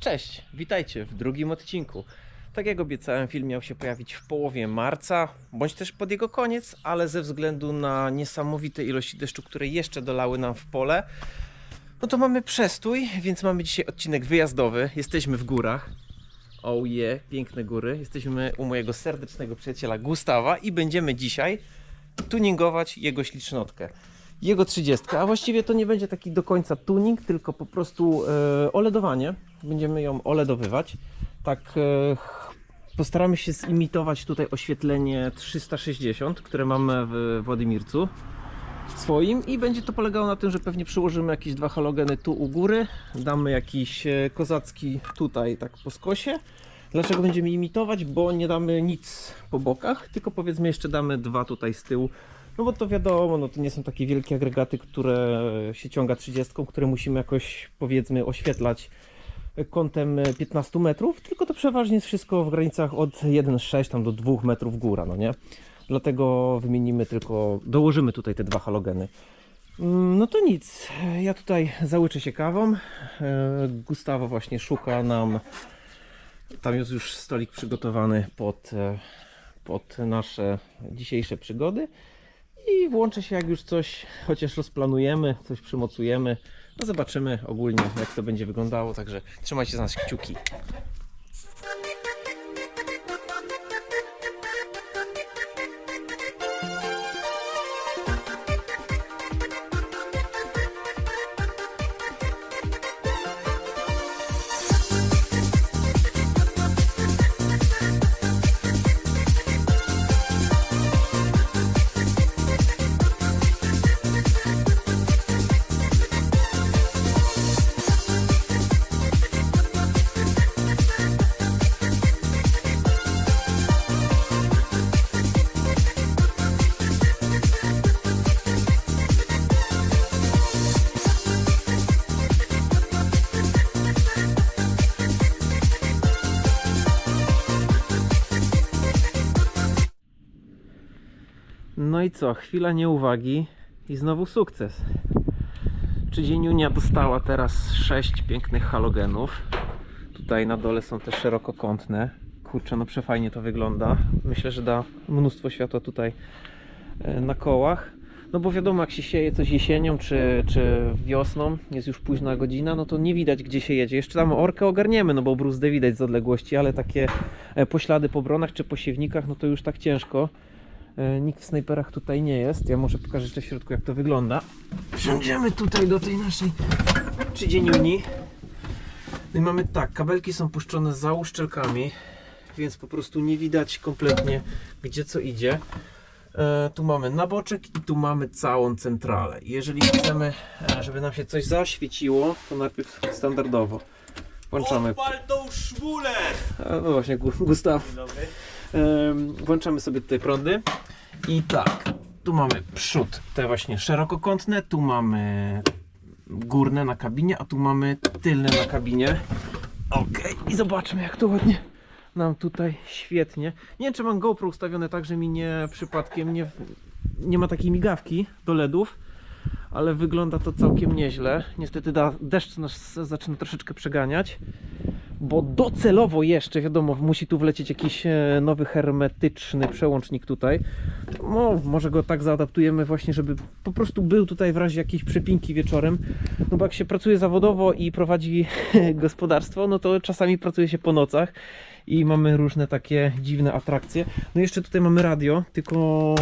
Cześć, witajcie w drugim odcinku. Tak jak obiecałem, film miał się pojawić w połowie marca, bądź też pod jego koniec, ale ze względu na niesamowite ilości deszczu, które jeszcze dolały nam w pole, no to mamy przestój, więc mamy dzisiaj odcinek wyjazdowy. Jesteśmy w górach. Oh yeah, piękne góry. Jesteśmy u mojego serdecznego przyjaciela Gustawa i będziemy dzisiaj tuningować jego ślicznotkę. Jego 30, a właściwie to nie będzie taki do końca tuning, tylko po prostu e, oledowanie. Będziemy ją oledowywać. Tak e, postaramy się zimitować tutaj oświetlenie 360, które mamy w Władimircu swoim i będzie to polegało na tym, że pewnie przyłożymy jakieś dwa halogeny tu u góry, damy jakiś e, kozacki tutaj tak po skosie. Dlaczego będziemy imitować? Bo nie damy nic po bokach, tylko powiedzmy jeszcze damy dwa tutaj z tyłu. No bo to wiadomo, no to nie są takie wielkie agregaty, które się ciąga 30, które musimy jakoś powiedzmy oświetlać kątem 15 metrów, tylko to przeważnie jest wszystko w granicach od 1,6 tam do 2 metrów góra, no nie? Dlatego wymienimy tylko, dołożymy tutaj te dwa halogeny. Mm, No to nic, ja tutaj załyczę się kawą. E, Gustawo właśnie szuka nam, tam jest już stolik przygotowany pod, e, pod nasze dzisiejsze przygody. I włączę się jak już coś, chociaż rozplanujemy, coś przymocujemy. No zobaczymy ogólnie jak to będzie wyglądało, także trzymajcie za nas kciuki. No i co, chwila nieuwagi i znowu sukces. Czy Dzieniunia dostała teraz 6 pięknych halogenów. Tutaj na dole są te szerokokątne. Kurczę, no przefajnie to wygląda. Myślę, że da mnóstwo światła tutaj e, na kołach. No bo wiadomo, jak się sieje coś jesienią czy, czy wiosną, jest już późna godzina, no to nie widać gdzie się jedzie. Jeszcze tam orkę ogarniemy, no bo bruzdę widać z odległości, ale takie e, poślady po bronach czy po siewnikach, no to już tak ciężko. E, Nikt w snajperach tutaj nie jest. Ja może pokażę jeszcze w środku jak to wygląda. Wsiądziemy tutaj do tej naszej trzydzieniuni. No i mamy tak, kabelki są puszczone za uszczelkami, więc po prostu nie widać kompletnie gdzie co idzie. E, tu mamy naboczek i tu mamy całą centralę. Jeżeli chcemy, e, żeby nam się coś zaświeciło, to najpierw standardowo włączamy. Opal tą szmulę! A, no właśnie, Gu- Gustaw. Dzień dobry. Włączamy sobie tutaj prądy i tak, tu mamy przód, te właśnie szerokokątne, tu mamy górne na kabinie, a tu mamy tylne na kabinie. Ok, i zobaczmy jak to ładnie nam tutaj świetnie. Nie wiem czy mam GoPro ustawione tak, że mi nie przypadkiem nie, nie ma takiej migawki do LEDów, ale wygląda to całkiem nieźle. Niestety deszcz nas zaczyna troszeczkę przeganiać bo docelowo jeszcze, wiadomo, musi tu wlecieć jakiś e, nowy hermetyczny przełącznik tutaj. No, może go tak zaadaptujemy właśnie, żeby po prostu był tutaj w razie jakiejś przepinki wieczorem. No bo jak się pracuje zawodowo i prowadzi gospodarstwo, no to czasami pracuje się po nocach i mamy różne takie dziwne atrakcje. No jeszcze tutaj mamy radio, tylko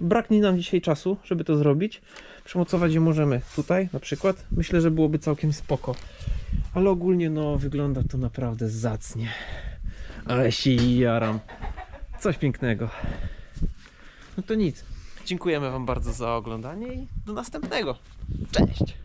braknie nam dzisiaj czasu, żeby to zrobić. Przymocować je możemy tutaj na przykład. Myślę, że byłoby całkiem spoko. Ale ogólnie no wygląda to naprawdę zacnie. Ale się jaram. Coś pięknego. No to nic. Dziękujemy Wam bardzo za oglądanie i do następnego. Cześć!